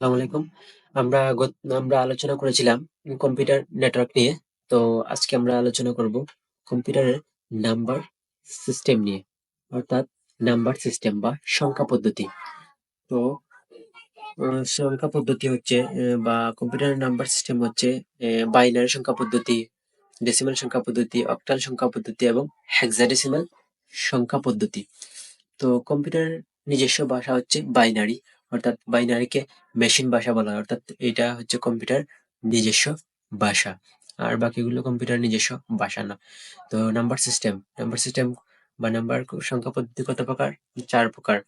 আসসালামু আলাইকুম। আমরা আমরা আলোচনা করেছিলাম কম্পিউটার নেটওয়ার্ক নিয়ে। তো আজকে আমরা আলোচনা করব কম্পিউটারের নাম্বার সিস্টেম নিয়ে অর্থাৎ নাম্বার সিস্টেম বা সংখ্যা পদ্ধতি। তো আহ, সংখ্যা পদ্ধতি হচ্ছে বা কম্পিউটারের নাম্বার সিস্টেম হচ্ছে বাইনারি সংখ্যা পদ্ধতি, ডেসিমাল সংখ্যা পদ্ধতি, অক্টাল সংখ্যা পদ্ধতি এবং হেক্সাডেসিমাল সংখ্যা পদ্ধতি। তো কম্পিউটারের নিজস্ব ভাষা হচ্ছে বাইনারি অর্থাৎ বাইনারিকে মেশিন ভাষা বলা হয়। অর্থাৎ এটা হচ্ছে কম্পিউটার নিজস্ব ভাষা। আর বাকিগুলো কম্পিউটার নিজস্ব ভাষা না। তো নাম্বার সিস্টেম নাম্বার সিস্টেম বা নাম্বার সংখ্যা পদ্ধতি কত প্রকার? চার প্রকার।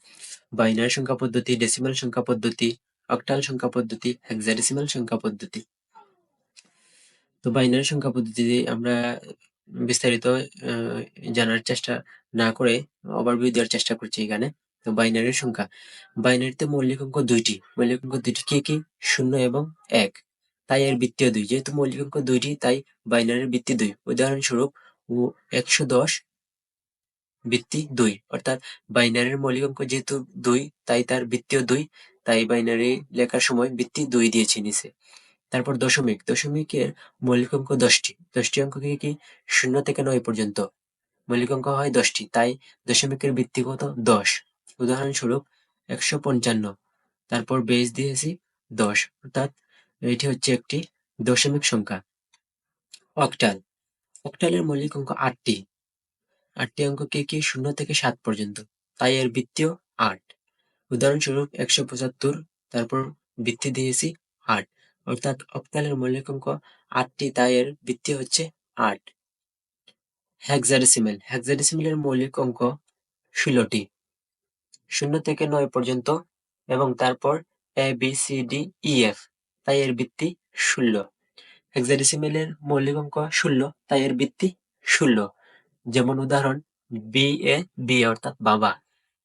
বাইনারি সংখ্যা পদ্ধতি ডেসিমাল সংখ্যা পদ্ধতি অক্টাল সংখ্যা পদ্ধতি হেক্সাডেসিমাল সংখ্যা পদ্ধতি। তো বাইনারি সংখ্যা পদ্ধতি আমরা বিস্তারিত জানার চেষ্টা না করে ওভারভিউ দেওয়ার চেষ্টা করছি এখানে। তো বাইনারি সংখ্যা। বাইনারিতে মৌলিক অঙ্ক দুইটি। মৌলিক অঙ্ক দুইটি কি কি? শূন্য এবং এক। তাই এর বৃত্তীয় দুই। যেহেতু মৌলিক অঙ্ক দুইটি, তাই বাইনারির বৃত্তি দুই। উদাহরণস্বরূপ, ও একশো দশ বৃত্তি দুই। অর্থাৎ বাইনারির মৌলিক অঙ্ক যেহেতু দুই, তাই তার বৃত্তীয় দুই। তাই বাইনারি লেখার সময় বৃত্তি দুই দিয়েছি নিচে। তারপর দশমিক। দশমিকের মৌলিক অঙ্ক দশটি। দশটি অঙ্ক কি কি? শূন্য থেকে নয় পর্যন্ত। মৌলিক অঙ্ক হয় দশটি। তাই দশমিকের বৃত্তি কত? দশ। উদাহরণস্বরূপ একশো পঞ্চান্ন, তারপর বেস দিয়েছি দশ, অর্থাৎ এটি হচ্ছে একটি দশমিক সংখ্যা। অক্টাল অক্টালের মৌলিক অঙ্ক আটটি। আটটি অঙ্ক কি কি? শূন্য থেকে সাত পর্যন্ত, তাই এর বৃত্তীয় আট। উদাহরণস্বরূপ একশো পঁচাত্তর, তারপর বৃত্তি দিয়েছি আট, অর্থাৎ অক্টালের মৌলিক অঙ্ক আটটি, তাই এর বৃত্তি হচ্ছে আট। হেক্সাডেসিমেল হেক্সাডেসিমেলের মৌলিক অঙ্ক ষোলোটি। শূন্য থেকে নয় পর্যন্ত এবং তারপর A B C D E F তাই এর বৃত্তি ষোলো হেক্সাডেসিমেলের মৌলিক অঙ্ক ষোলো তাই এর বৃত্তি ষোলো যেমন উদাহরণ বি এ বি অর্থাৎ বাবা।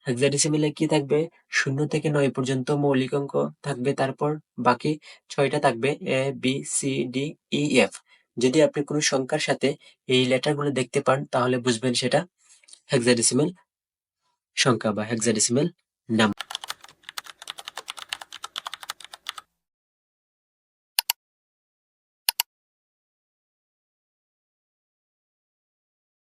হেক্সাডেসিমেলে কি থাকবে? শূন্য থেকে নয় পর্যন্ত মৌলিক অঙ্ক থাকবে, তারপর বাকি ছয়টা থাকবে A B C D E F যদি আপনি কোনো সংখ্যার সাথে এই লেটারগুলো দেখতে পান, তাহলে বুঝবেন সেটা হেক্সাডেসিমেল সংখ্যা বা হেক্সাডেসিমেল নাম্বার